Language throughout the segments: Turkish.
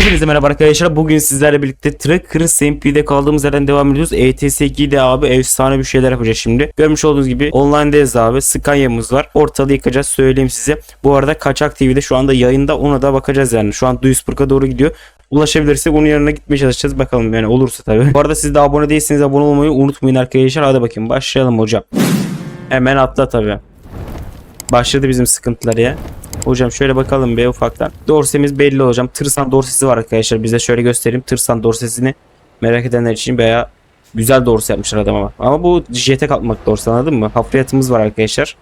Hepinize merhaba arkadaşlar. Bugün sizlerle birlikte Tracker SMP'de kaldığımız yerden devam ediyoruz. ETS 2'de abi efsane bir şeyler yapacağız şimdi. Görmüş olduğunuz gibi online'dayız abi. Scania'mız var. Ortalığı yıkacağız söyleyeyim size. Bu arada Kaçak TV'de şu anda yayında ona da bakacağız yani. Şu an Duisburg'a doğru gidiyor. Ulaşabilirsek onun yanına gitmeye çalışacağız. Bakalım yani olursa tabii. Bu arada siz de abone değilseniz abone olmayı unutmayın arkadaşlar. Hadi bakayım başlayalım hocam. Hemen atla tabii. Başladı bizim sıkıntılar ya. Hocam şöyle bakalım be ufaktan. Dorsemiz belli hocam. Tırsan dorsesi var arkadaşlar. Bize şöyle göstereyim. Tırsan dorsesini merak edenler için veya güzel dorse yapmışlar adam ama. Ama bu JT kalkmak dorse anladın mı? Hafriyatımız var arkadaşlar.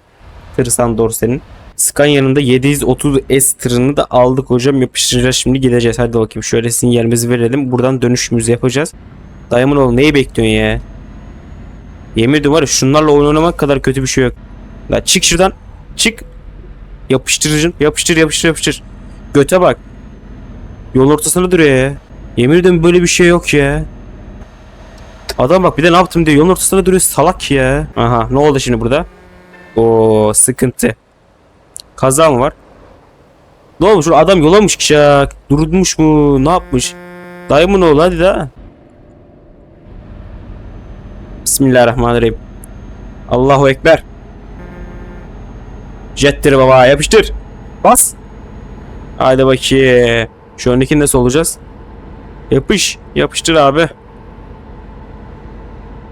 Tırsan dorsenin. Scania'nın da 730S tırını da aldık hocam. Yapıştıracağız şimdi gideceğiz. Hadi bakayım şöyle sinyalimizi verelim. Buradan dönüşümüzü yapacağız. Dayımın oğlu neyi bekliyorsun ya? Yemin ediyorum var ya şunlarla oynamak kadar kötü bir şey yok. La çık şuradan. Çık. Yapıştırıcın. Yapıştır yapıştır yapıştır. Göte bak. Yol ortasında duruyor ya. Yemin ediyorum böyle bir şey yok ya. Adam bak bir de ne yaptım diyor. Yolun ortasında duruyor salak ya. Aha ne oldu şimdi burada? O sıkıntı. Kaza mı var? Ne olmuş? Adam yola mı çıkacak? Durmuş mu? Ne yapmış? Dayımın oğlu hadi daha. Bismillahirrahmanirrahim. Allahu Ekber. Jettir baba yapıştır. Bas. Haydi bakayım. Şu öndekini nasıl olacağız? Yapış. Yapıştır abi.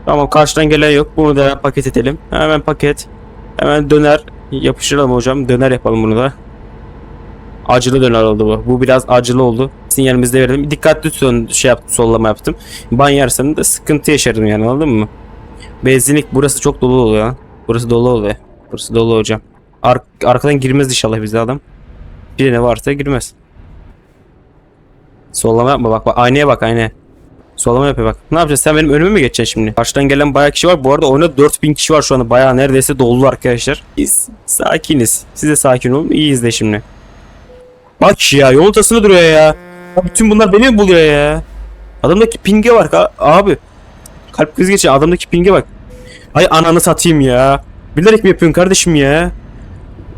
Tamam karşıdan gelen yok. Bunu da paket edelim. Hemen paket. Hemen döner. Yapıştıralım hocam. Döner yapalım bunu da. Acılı döner oldu bu. Bu biraz acılı oldu. Sinyalimizi de verelim. Dikkatli tutun şey yaptım, sollama yaptım. Ban yersem de sıkıntı yaşarım yani anladın mı? Benzinlik burası çok dolu oluyor. Burası dolu oluyor. Burası dolu hocam. Ar- arkadan girmez inşallah bize adam. Bir ne varsa girmez. Sollama yapma bak bak aynaya bak aynaya. Sollama yapıyor bak. Ne yapacağız sen benim önüme mi geçeceksin şimdi? Karşıdan gelen bayağı kişi var. Bu arada oyunda 4000 kişi var şu anda. Bayağı neredeyse dolu arkadaşlar. Biz sakiniz. Siz de sakin olun. İyi izle şimdi. Bak ya yol ortasında duruyor ya. Bütün bunlar beni mi buluyor ya? Adamdaki pinge ka- abi. Kalp krizi geçiyor. Adamdaki pinge bak. Ay ananı satayım ya. Bilerek mi yapıyorsun kardeşim ya?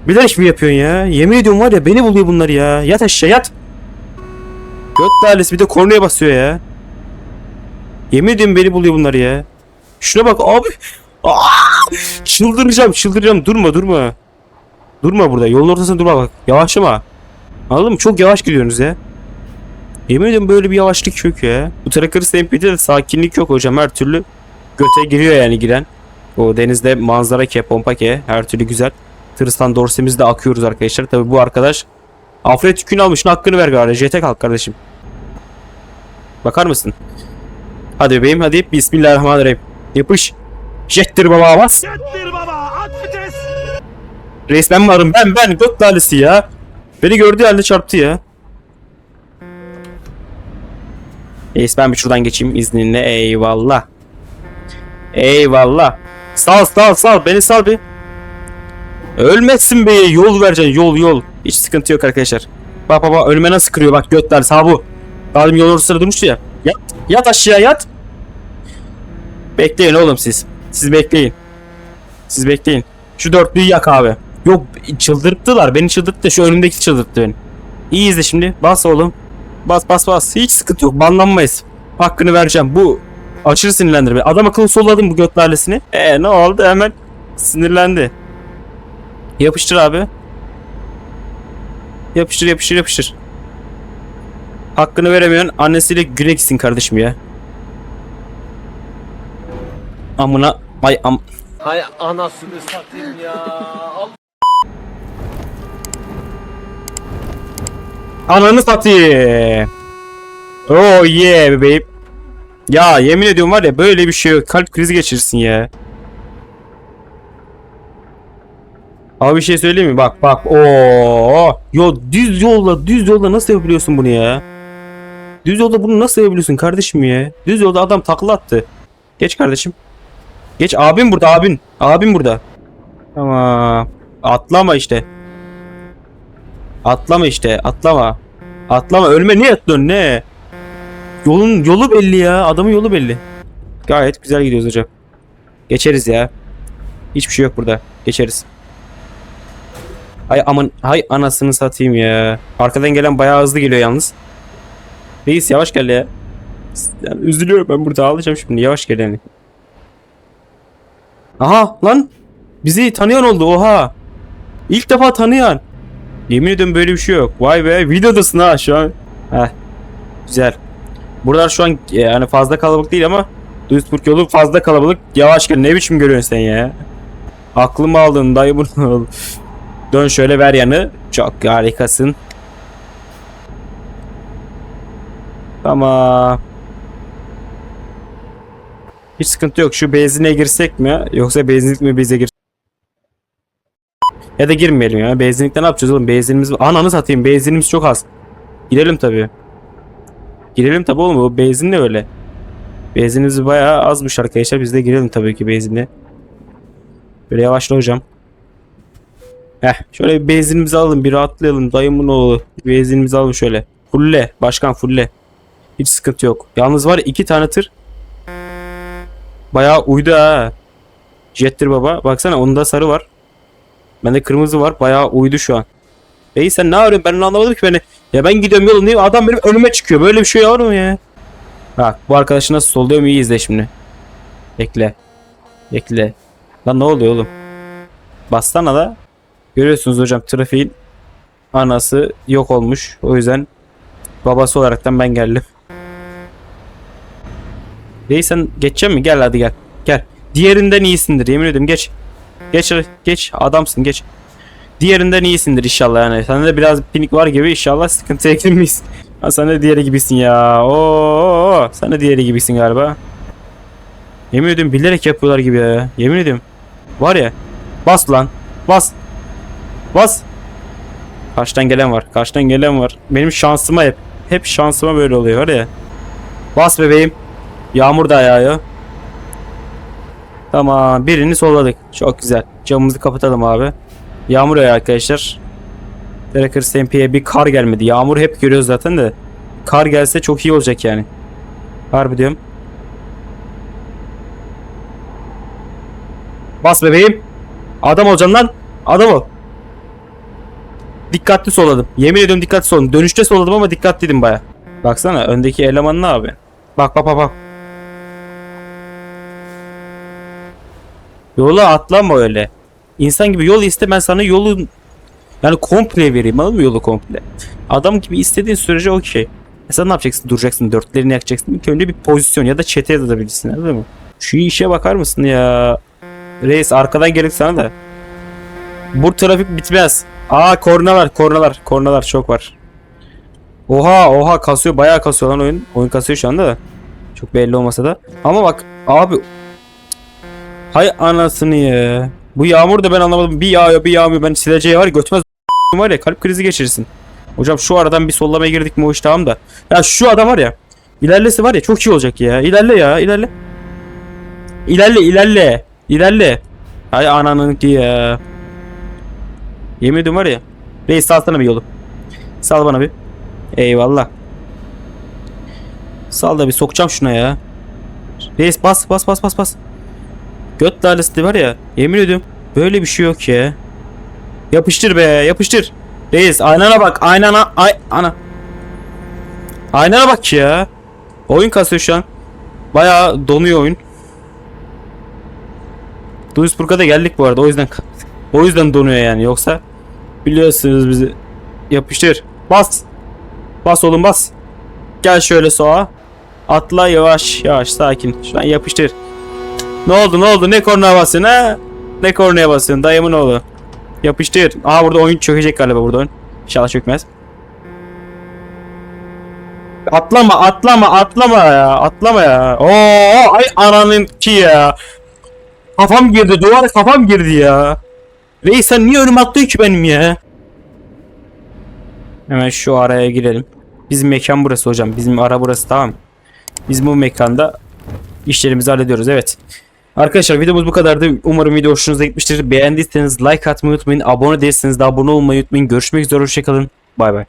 Bilerek mi yapıyorsun ya? Yemin ediyorum var ya beni buluyor bunlar ya. Yat aşağı yat. Göt dalesi bir de kornaya basıyor ya. Yemin ediyorum beni buluyor bunlar ya. Şuna bak abi. Aa! Çıldıracağım çıldıracağım. Durma durma. Durma burada. Yolun ortasında durma bak. Yavaşlama. Anladın mı? Çok yavaş gidiyorsunuz ya. Yemin ediyorum böyle bir yavaşlık yok ya. Bu Tracker Stampede de sakinlik yok hocam her türlü. Göte giriyor yani giren. O denizde manzara ke, pompa ke her türlü güzel. Tırıstan dorsemizde akıyoruz arkadaşlar. Tabi bu arkadaş Afret yükünü almış. Hakkını ver gari. JT kalk kardeşim. Bakar mısın? Hadi bebeğim hadi. Bismillahirrahmanirrahim. Yapış. Jettir baba bas. Jettir baba at vites. Reis ben varım ben ben gök lalesi ya. Beni gördüğü halde çarptı ya. Reis ben bir şuradan geçeyim izninle eyvallah. Eyvallah. Sal sal sal beni sal bir. Ölmezsin be yol vereceksin yol yol. Hiç sıkıntı yok arkadaşlar. Bak bak ölme nasıl kırıyor bak götler sağ bu. Daha yol ortasında durmuştu ya. Yat, yat aşağıya yat. Bekleyin oğlum siz. Siz bekleyin. Siz bekleyin. Şu dörtlüyü yak abi. Yok çıldırttılar. Beni çıldırttı. Şu önümdeki çıldırttı beni. İyi izle şimdi. Bas oğlum. Bas bas bas. Hiç sıkıntı yok. Banlanmayız. Hakkını vereceğim. Bu aşırı sinirlendir beni. Adam akıllı solladım bu göt lalesini. Eee ne oldu hemen sinirlendi. Yapıştır abi. Yapıştır yapıştır yapıştır. Hakkını veremiyorsun. Annesiyle güne gitsin kardeşim ya. Amına ay am Hay anasını satayım ya. Al. Ananı satayım. Oh yeah bebeğim. Ya yemin ediyorum var ya böyle bir şey yok. Kalp krizi geçirirsin ya. Abi bir şey söyleyeyim mi? Bak bak. Oo. Yo düz yolla düz yolda nasıl yapabiliyorsun bunu ya? Düz yolda bunu nasıl yapabiliyorsun kardeşim ya? Düz yolda adam takla attı. Geç kardeşim. Geç abim burada abin. Abim burada. Tamam. Atlama işte. Atlama işte atlama. Atlama ölme niye atlıyorsun ne? Yolun yolu belli ya adamın yolu belli. Gayet güzel gidiyoruz hocam. Geçeriz ya. Hiçbir şey yok burada. Geçeriz. Hay aman hay anasını satayım ya. Arkadan gelen bayağı hızlı geliyor yalnız. Reis yavaş gel ya. Yani üzülüyorum ben burada ağlayacağım şimdi yavaş gel yani. Aha lan bizi tanıyan oldu oha. İlk defa tanıyan. Yemin ediyorum böyle bir şey yok. Vay be videodasın ha şu an. Heh. Güzel. Buralar şu an yani fazla kalabalık değil ama Duisburg yolu fazla kalabalık. Yavaş gel ne biçim görüyorsun sen ya. Aklımı aldın dayı bunu. Dön şöyle ver yanı. Çok harikasın. Tamam. Hiç sıkıntı yok. Şu benzine girsek mi? Yoksa benzinlik mi bize gir? Ya da girmeyelim ya. Benzinlikte ne yapacağız oğlum? Benzinimiz... Ananı satayım. Benzinimiz çok az. Girelim tabii. Girelim tabii oğlum. O benzin de öyle. Benzinimiz bayağı azmış arkadaşlar. Biz de girelim tabii ki benzinle. Böyle yavaşla hocam. Heh. Şöyle bir benzinimizi alalım. Bir rahatlayalım. Dayımın oğlu. Bir benzinimizi alalım şöyle. Fulle. Başkan fulle. Hiç sıkıntı yok. Yalnız var iki tane tır. Bayağı uydu ha. Jettir baba. Baksana onda sarı var. Bende kırmızı var. Bayağı uydu şu an. Bey sen ne arıyorsun? Ben anlamadım ki beni. Ya ben gidiyorum yolum değil? Adam benim önüme çıkıyor. Böyle bir şey var mı ya? Bak bu arkadaşı nasıl solluyor mu iyi izle şimdi. Bekle. Bekle. Lan ne oluyor oğlum? Bassana da. Görüyorsunuz hocam trafiğin anası yok olmuş. O yüzden babası olaraktan ben geldim. Bey sen geçecek mi? Gel hadi gel. Gel. Diğerinden iyisindir yemin ediyorum geç. Geç geç adamsın geç. Diğerinden iyisindir inşallah yani. Sende de biraz pinik var gibi inşallah sıkıntıya girmeyiz. Ha, sen de diğeri gibisin ya. Oo, sen de diğeri gibisin galiba. Yemin ediyorum bilerek yapıyorlar gibi ya. Yemin ediyorum. Var ya. Bas lan. Bas. Bas. Karşıdan gelen var. Karşıdan gelen var. Benim şansıma hep. Hep şansıma böyle oluyor var ya. Bas bebeğim. Yağmur da yağıyor. Tamam birini solladık. Çok güzel. Camımızı kapatalım abi. Yağmur yağıyor arkadaşlar. Tracker Stampy'ye bir kar gelmedi. Yağmur hep görüyoruz zaten de. Kar gelse çok iyi olacak yani. Harbi diyorum. Bas bebeğim. Adam olacaksın lan. Adam ol. Dikkatli soladım. Yemin ediyorum dikkatli soladım. Dönüşte soladım ama dikkatliydim baya. Baksana öndeki eleman ne abi? Bak bak bak bak. Yola atlama öyle. İnsan gibi yol iste ben sana yolu yani komple vereyim anladın mı yolu komple. Adam gibi istediğin sürece okey. E sen ne yapacaksın? Duracaksın, dörtlerini yakacaksın. İlk önce bir pozisyon ya da çete yazabilirsin anladın mı? Şu işe bakar mısın ya? Reis arkadan gelip sana da. Bu trafik bitmez. Aa kornalar, kornalar, kornalar çok var. Oha oha kasıyor bayağı kasıyor lan oyun. Oyun kasıyor şu anda da. Çok belli olmasa da. Ama bak abi Hay anasını ya. Bu yağmur da ben anlamadım. Bir yağıyor bir yağmıyor. Ben sileceği var ya götmez var ya kalp krizi geçirirsin. Hocam şu aradan bir sollamaya girdik mi o iş tamam da. Ya şu adam var ya. İlerlesi var ya çok iyi olacak ya. İlerle ya ilerle. İlerle ilerle. İlerle. Hay ananın ki ya. Yemin ediyorum var ya. Reis salsana bir yolu. Sal bana bir. Eyvallah. Sal da bir sokacağım şuna ya. Reis bas bas bas bas bas. Göt lalesi var ya yemin ediyorum böyle bir şey yok ya. Yapıştır be yapıştır. Reis aynana bak aynana ay ana. Aynana bak ya. Oyun kasıyor şu an. Bayağı donuyor oyun. Duisburg'a da geldik bu arada o yüzden o yüzden donuyor yani yoksa biliyorsunuz bizi yapıştır. Bas. Bas oğlum bas. Gel şöyle soğa. Atla yavaş yavaş sakin. Şu an yapıştır. Ne oldu ne oldu ne kornaya basıyorsun ha? Ne kornaya basıyorsun dayımın oğlu. Yapıştır. Aha burada oyun çökecek galiba burada oyun. İnşallah çökmez. Atlama atlama atlama ya atlama ya. Oo ay ananın ki ya. Kafam girdi duvara kafam girdi ya. Reis sen niye önüme atlıyor ki benim ya? Hemen şu araya girelim. Bizim mekan burası hocam. Bizim ara burası tamam. Biz bu mekanda işlerimizi hallediyoruz evet. Arkadaşlar videomuz bu kadardı. Umarım video hoşunuza gitmiştir. Beğendiyseniz like atmayı unutmayın. Abone değilseniz de abone olmayı unutmayın. Görüşmek üzere. Hoşçakalın. Bay bay.